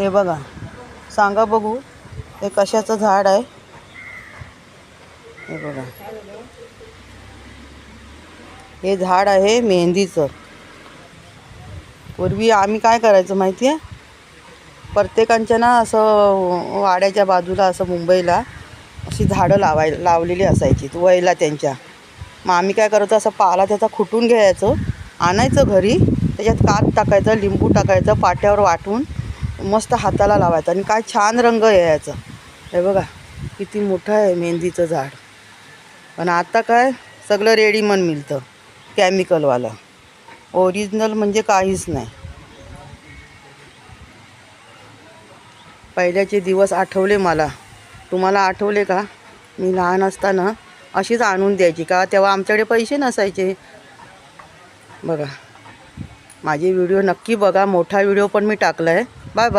हे बघा. सांगा बघू. हे कशाचं झाड आहे? हे बघा. हे झाड आहे मेहंदीचं. पूर्वी आम्ही काय करायचं माहिती आहे प्रत्येकांच्या ना असं वाड्याच्या बाजूला असं मुंबईला अशी झाडं लावाय लावलेली असायची वयला त्यांच्या. मग आम्ही काय करायचो असं पाला त्याचा खुटून घ्यायचं आणायचं घरी त्याच्यात काप टाकायचं लिंबू टाकायचं पाट्यावर वाटून मस्त हाताला लावायचं आणि काय छान रंग यायचा हे बघा किती मोठं आहे मेहंदीचं झाड. पण आता काय सगळं रेडीमेड मिळतं केमिकलवालं ओरिजिनल म्हणजे काहीच नाही. पहिल्याचे दिवस आठवले मला. तुम्हाला आठवले का? मी लहान असताना अशीच आणून द्यायची. का तेव्हा आमच्याकडे पैसे नसायचे? बघा. माझे व्हिडिओ नक्की बघा. मोठा व्हिडिओ पण मी टाकला आहे